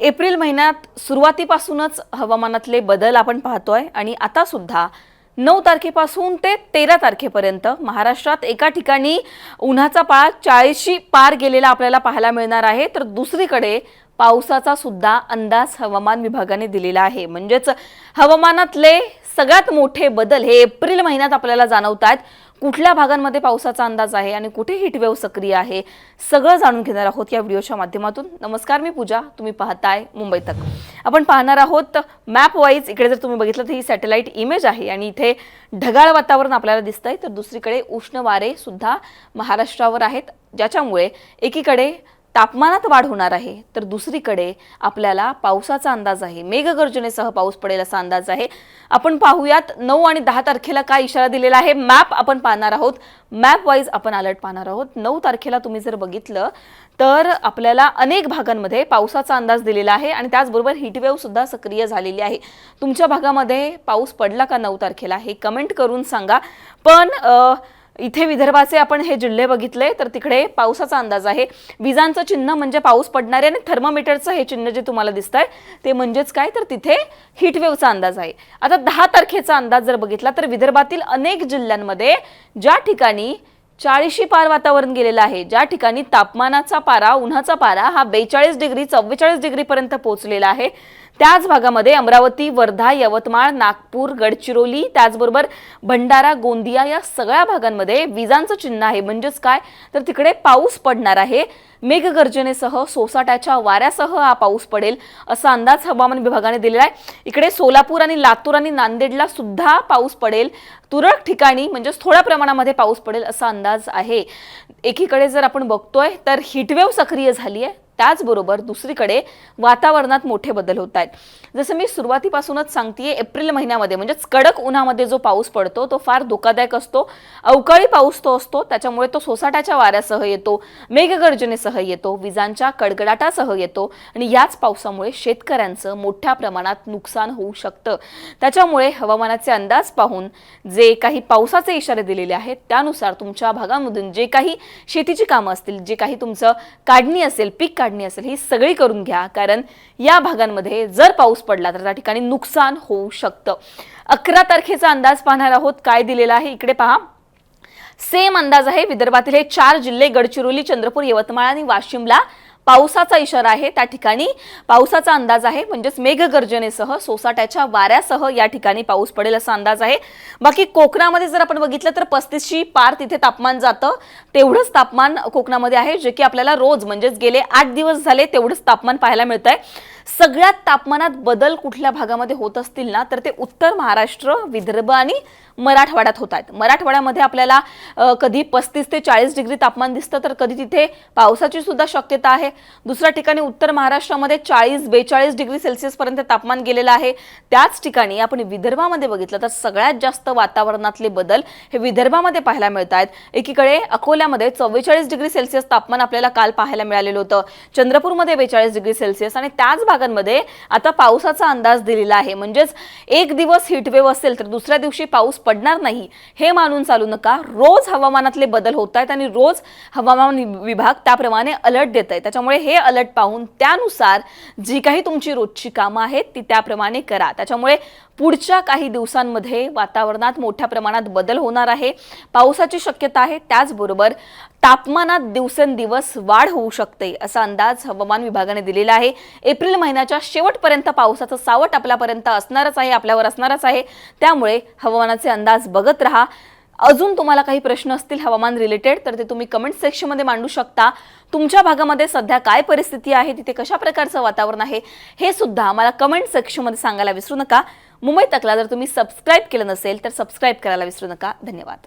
April महिन्यात सुरुवातीपासूनच हवामानातले बदल आपण पाहतोय आणि आता सुद्धा नऊ तारखेपासून ते तेरा तारखेपर्यंत महाराष्ट्रात एका ठिकाणी उन्हाचा पाळा चाळीसशी पार गेलेला आपल्याला पाहायला मिळणार आहे. तर दुसरीकडे पावसाचा सुद्धा अंदाज हवामान विभागाने दिलेला आहे. म्हणजेच हवामानातले सगळ्यात मोठे बदल हे एप्रिल महिन्यात आपल्याला जाणवत आहेत कुठल्या भागांमध्ये पावसाचा अंदाज आहे आणि कुठे हिटवेव सक्रिय आहे सगळं जाणून घेणार आहोत या व्हिडिओच्या माध्यमातून. नमस्कार मी पूजा. तुम्ही पाहताय मुंबई तक. आपण पाहणार आहोत मॅप वाईज इकडे जर तुम्ही बघितलं तर ही सॅटेलाइट इमेज आहे आणि इथे ढगाळ वातावरण आपल्याला दिसतंय. तर दुसरीकडे उष्ण वारे सुद्धा महाराष्ट्रावर आहेत ज्याच्यामुळे एकीकडे तापमानात वाढ होणार आहे. तर दुसरीकडे आपल्याला पावसाचा अंदाज आहे. मेघगर्जनेसह पाऊस पडेल असा अंदाज आहे. आपण पाहूयात नऊ आणि दहा तारखेला काय इशारा दिलेला आहे. मॅप आपण पाहणार आहोत. मॅप वाईज आपण अलर्ट पाहणार आहोत. नऊ तारखेला तुम्ही जर बघितलं तर आपल्याला अनेक भागांमध्ये पावसाचा अंदाज दिलेला आहे आणि त्याचबरोबर हिटवेव सुद्धा सक्रिय झालेली आहे. तुमच्या भागामध्ये पाऊस पडला का नऊ तारखेला हे कमेंट करून सांगा. पण इथे विदर्भाचे आपण हे जिल्हे बघितले तर तिकडे पावसाचा अंदाज आहे. विजांचं चिन्ह म्हणजे पाऊस पडणारे आणि थर्मोमीटरचं हे चिन्ह जे तुम्हाला दिसत आहे ते म्हणजेच काय? तर तिथे हिटवेवचा अंदाज आहे. आता दहा तारखेचा अंदाज जर बघितला तर विदर्भातील अनेक जिल्ह्यांमध्ये ज्या ठिकाणी चाळीशी पार वातावरण गेलेलं आहे ज्या ठिकाणी तापमानाचा पारा उन्हाचा पारा हा बेचाळीस डिग्री चव्वेचाळीस डिग्रीपर्यंत पोहोचलेला आहे त्याच भागामध्ये अमरावती वर्धा यवतमाळ नागपूर गडचिरोली त्याचबरोबर भंडारा गोंदिया या सगळ्या भागांमध्ये विजांचं चिन्ह आहे. म्हणजेच काय? तर तिकडे पाऊस पडणार आहे. मेघगर्जनेसह सोसाट्याच्या वाऱ्यासह हा पाऊस पडेल असा अंदाज हवामान विभागाने दिलेला आहे. इकडे सोलापूर आणि लातूर आणि नांदेडला सुद्धा पाऊस पडेल. तुरळक ठिकाणी म्हणजेच थोड्या प्रमाणामध्ये पाऊस पडेल असा अंदाज आहे. एकीकडे जर आपण बघतोय तर हिटवेव सक्रिय झाली आहे. त्याचबरोबर दुसरीकडे वातावरणात मोठे बदल होत आहेत. जसं मी सुरुवातीपासूनच सांगतेय एप्रिल महिन्यामध्ये म्हणजेच कडक उन्हामध्ये जो पाऊस पडतो तो फार धोकादायक असतो. अवकाळी पाऊस तो असतो त्याच्यामुळे तो सोसाट्याच्या वाऱ्यासह येतो मेघगर्जनेसह येतो विजांच्या कडकडाटासह येतो आणि याच पावसामुळे शेतकऱ्यांचं मोठ्या प्रमाणात नुकसान होऊ शकतं. त्याच्यामुळे हवामानाचे अंदाज पाहून जे काही पावसाचे इशारे दिलेले आहेत त्यानुसार तुमच्या भागामधून जे काही शेतीची कामं असतील जे काही तुमचं काढणी असेल पीक काढणी असेल ही सगळी करून घ्या. कारण या भागांमध्ये जर पाऊस पडला तर त्या ठिकाणी नुकसान होऊ शकतं. अकरा तारखेचा अंदाज पाहणार आहोत. काय दिलेला आहे? इकडे पहा. सेम अंदाज आहे विदर्भातील. हे चार जिल्हे गडचिरोली चंद्रपूर यवतमाळ आणि वाशिमला. पावसाचा इशारा आहे त्या ठिकाणी. पावसाचा अंदाज आहे म्हणजेच मेघगर्जनेसह सोसाट्याच्या वाऱ्यासह या ठिकाणी पाऊस पडेल असा अंदाज आहे. बाकी कोकणामध्ये जर आपण बघितलं तर पस्तीसशी पार तिथे तापमान जातं. तेवढंच तापमान कोकणामध्ये आहे जे की आपल्याला रोज म्हणजेच गेले आठ दिवस झाले तेवढंच तापमान पाहायला मिळत आहे सगळ्यात तापमानात बदल कुठल्या भागामध्ये होत असतील ना तर ते उत्तर महाराष्ट्र विदर्भ आणि मराठवाड्यात होत आहेत मराठवाड्यामध्ये आपल्याला कधी पस्तीस ते चाळीस डिग्री तापमान दिसतं तर कधी तिथे पावसाची सुद्धा शक्यता आहे. दुसऱ्या ठिकाणी उत्तर महाराष्ट्रामध्ये चाळीस बेचाळीस डिग्री सेल्सिअसपर्यंत तापमान गेलेलं आहे. त्याच ठिकाणी आपण विदर्भामध्ये बघितलं तर सगळ्यात जास्त वातावरणातले बदल हे विदर्भामध्ये पाहायला मिळत आहेत एकीकडे अकोल्यामध्ये चव्वेचाळीस डिग्री सेल्सिअस तापमान आपल्याला काल पाहायला मिळालेलं होतं. चंद्रपूरमध्ये बेचाळीस डिग्री सेल्सिअस आणि त्याच भागांमध्ये आता पावसाचा अंदाज दिलेला आहे. म्हणजेच एक दिवस हिटवेव्ह असेल तर दुसऱ्या दिवशी पाऊस पडणार नाही. हे मानून चालू नका. रोज हवामानातले बदल होत आहेत आणि रोज हवामान विभाग त्याप्रमाणे अलर्ट देत आहे. त्याच्यामुळे हे अलर्ट पाहून त्यानुसार जी काही तुमची रोजची कामं आहेत ती त्याप्रमाणे करा. त्याच्यामुळे पुढच्या काही दिवसांमध्ये वातावरणात मोठ्या प्रमाणात बदल होणार आहे. पावसाची शक्यता आहे. त्याचबरोबर तापमानात दिवसेंदिवस वाढ होऊ शकते असा अंदाज हवामान विभागाने दिलेला आहे. एप्रिल महिन्याच्या शेवटपर्यंत पावसाचं सावट आपल्यापर्यंत असणारच आहे आपल्यावर असणारच आहे. त्यामुळे हवामानाचे अंदाज बघत राहा. अजून तुम्हाला काही प्रश्न असतील हवामान रिलेटेड तर ते तुम्ही कमेंट सेक्शनमध्ये मांडू शकता. तुमच्या भागामध्ये सध्या काय परिस्थिती आहे? तिथे कशा प्रकारचं वातावरण आहे? हे सुद्धा आम्हाला कमेंट सेक्शनमध्ये सांगायला विसरू नका. मुंबई तकला जर तुम्ही सबस्क्राईब केलं नसेल तर सबस्क्राईब करायला विसरू नका. धन्यवाद.